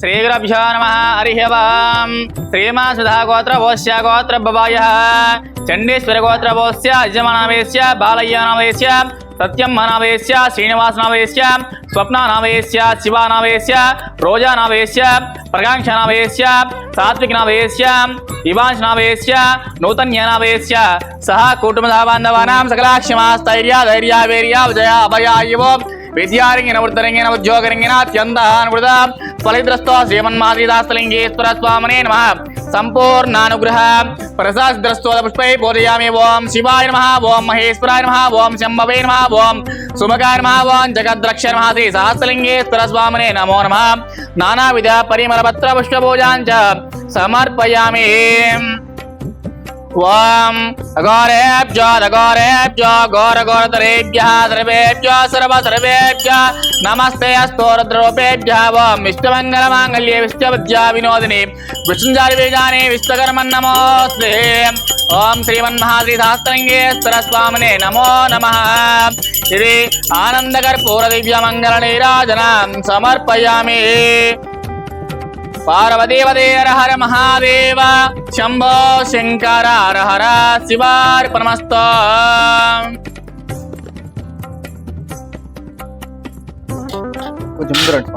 श्रीगुरभ्यो नमः हरिः वां श्रीमा सुधा गोत्र भोस्य गोत्र बवायः चण्डीश्वर गोत्र भोस्य यजमानावेश्य, बालय्यानावेश्य सत्यम नावेश्य श्रीनिवास नावेश्य स्वप्न नावेश्य शिवा नावेश्य रोजा नावेश्य प्रकांक्ष नावेश्य सात्विक नावेश्य इवांश नावेश्य नूतन्य नावेश्य सह कुटुंबधा बांधवानां सकलाक्षमास्थैर्य धैर्य वीर्य विजया अभया इव विद्यारङ्गिन वृद्धरङ्गिन उद्योगरङ्गिन अत्यन्तः अनुवृता ఫలిద్రస్తో శ్రీమన్మాదిదాస్తలింగేశ్వర స్వామనే నమ సంపూర్ణానుగ్రహ ప్రసాద్రస్తోద పుష్పై బోధయామి ఓం శివాయ నమ ఓం మహేశ్వరాయ నమ ఓం శంభవే నమ ఓం సుమకాయ నమ ఓం జగద్రక్ష నమ శ్రీ సహస్రలింగేశ్వర స్వామనే నమో నమ నానావిధ పరిమళపత్ర పుష్పపూజాంచ సమర్పయామి ఓం అఘోరేభ్యో అఘోరేభ్యో ఘోర ఘోరతరేభ్య సర్వేభ్యో సర్వ సర్వేభ్య నమస్తే అస్తోరద్రూపేభ్య ఓం విష్ణుమంగళ మాంగళ్యే విష్ణువిద్యా వినోదిని విష్ణుజాలి బీజాని విశ్వకర్మన్ నమోస్తే ఓం శ్రీమన్మహాశ్రీ సహస్రంగేశ్వర స్వామినే నమో నమ ఇది ఆనందకర్పూర దివ్య మంగళ నీరాజనం సమర్పయామి పార్వదేవదేర హర మహాదేవ శంభో శంకర హర హర శివార్పణమస్త కొంచెం ముందు రండి